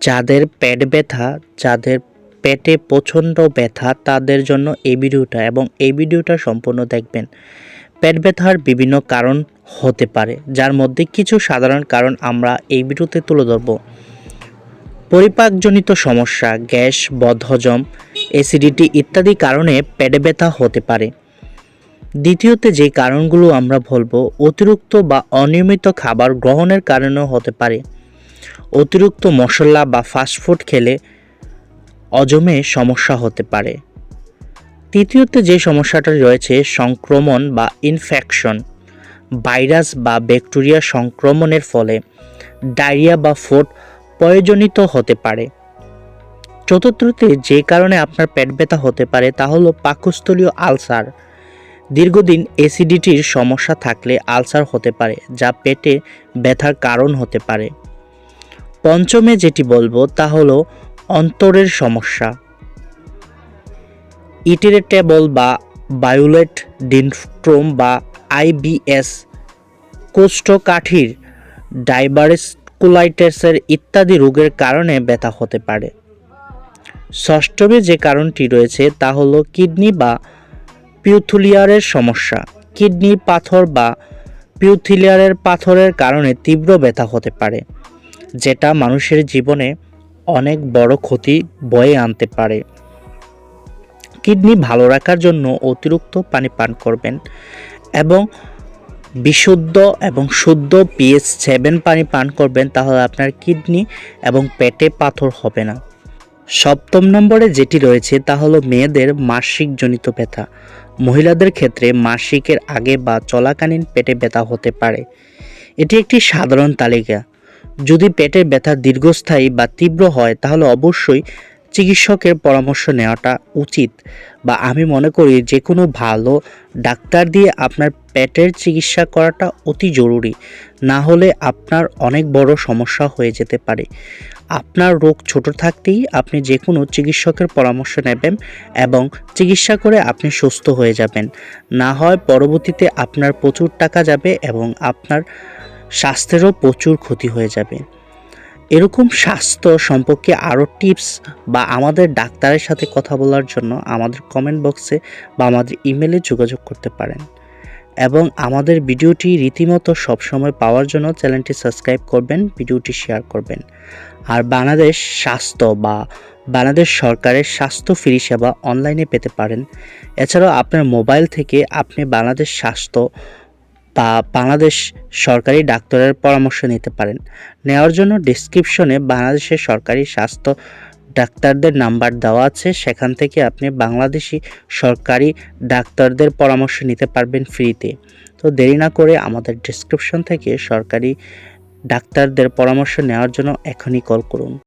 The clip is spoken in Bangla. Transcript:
যাদের পেট ব্যথা, যাদের পেটে প্রচণ্ড ব্যথা, তাদের জন্য এই ভিডিওটা এবং এই ভিডিওটা সম্পূর্ণ দেখবেন। পেট ব্যথার বিভিন্ন কারণ হতে পারে, যার মধ্যে কিছু সাধারণ কারণ আমরা এই ভিডিওতে তুলে ধরব। পরিপাকজনিত সমস্যা, গ্যাস, বদহজম, অ্যাসিডিটি ইত্যাদি কারণে পেটে ব্যথা হতে পারে। দ্বিতীয়তে যে কারণগুলো আমরা বলব, অতিরিক্ত বা অনিয়মিত খাবার গ্রহণের কারণেও হতে পারে। অতিরিক্ত মশলা বা ফাস্টফুড খেলে অজমে সমস্যা হতে পারে। তৃতীয়তে যে সমস্যাটা রয়েছে, সংক্রমণ বা ইনফেকশন ভাইরাস বা ব্যাকটেরিয়া সংক্রমণের ফলে ডায়রিয়া বা ফুড প্রয়োজনিত হতে পারে। চতুর্থতে যে কারণে আপনার পেট ব্যথা হতে পারে, তা হলো পাকস্থলীয় আলসার। দীর্ঘদিন অ্যাসিডিটির সমস্যা থাকলে আলসার হতে পারে, যা পেটে ব্যথার কারণ হতে পারে। পঞ্চমে যেটি বলব তা হলো অন্তরের সমস্যা। ইটিরেটেবল বা বায়োলেট ডিনফ্ট্রোম বা আইবিএস কোষ্ঠকাঠির ডাইবারেসকুলাইটিসের ইত্যাদি রোগের কারণে ব্যথা হতে পারে। ষষ্ঠমে যে কারণটি রয়েছে তা হলো কিডনি বা পিউথুলিয়ারের সমস্যা। কিডনি পাথর বা পিউথিলিয়ারের পাথরের কারণে তীব্র ব্যথা হতে পারে। যেটা মানুষের জীবনে অনেক বড় ক্ষতি বয়ে আনতে পারে। কিডনি ভালো রাখার জন্য অতিরিক্ত পানি পান করবেন এবং বিশুদ্ধ এবং শুদ্ধ পিএইচ সেভেন পানি পান করবেন, তাহলে আপনার কিডনি এবং পেটে পাথর হবে না। সপ্তম নম্বরে যেটি রয়েছে, তা হলো মেয়েদের মাসিক জনিত ব্যথা। মহিলাদের ক্ষেত্রে মাসিকের আগে বা চলাকালীন পেটে ব্যথা হতে পারে। এটি একটি সাধারণ তালিকা। যদি পেটের ব্যথা দীর্ঘস্থায়ী বা তীব্র হয়, তাহলে অবশ্যই চিকিৎসকের পরামর্শ নেওয়াটা উচিত। বা আমি মনে করি যে কোনো ভালো ডাক্তার দিয়ে আপনার পেটের চিকিৎসা করাটা অতি জরুরি। না হলে আপনার অনেক বড় সমস্যা হয়ে যেতে পারে। আপনার রোগ ছোট থাকতেই আপনি যে কোনো চিকিৎসকের পরামর্শ নেবেন এবং চিকিৎসা করে আপনি সুস্থ হয়ে যাবেন। না হয় পরবর্তীতে আপনার প্রচুর টাকা যাবে এবং আপনার স্বাস্থ্যেরও প্রচুর ক্ষতি হয়ে যাবে। এরকম স্বাস্থ্য সম্পর্কে আরও টিপস বা আমাদের ডাক্তারের সাথে কথা বলার জন্য আমাদের কমেন্ট বক্সে বা আমাদের ইমেলে যোগাযোগ করতে পারেন। এবং আমাদের ভিডিওটি রীতিমতো সবসময় পাওয়ার জন্য চ্যানেলটি সাবস্ক্রাইব করবেন, ভিডিওটি শেয়ার করবেন। আর বাংলাদেশ স্বাস্থ্য বা বাংলাদেশ সরকারের স্বাস্থ্য ফ্রি সেবা অনলাইনে পেতে পারেন। এছাড়াও আপনার মোবাইল থেকে আপনি বাংলাদেশ স্বাস্থ্য বা বাংলাদেশ সরকারি ডাক্তারের পরামর্শ নিতে পারেন। নেওয়ার জন্য ডিসক্রিপশনে বাংলাদেশের সরকারি স্বাস্থ্য ডাক্তারদের নাম্বার দেওয়া আছে। সেখান থেকে আপনি বাংলাদেশি সরকারি ডাক্তারদের পরামর্শ নিতে পারবেন ফ্রিতে। তো দেরি না করে আমাদের ডিসক্রিপশন থেকে সরকারি ডাক্তারদের পরামর্শ নেওয়ার জন্য এখনই কল করুন।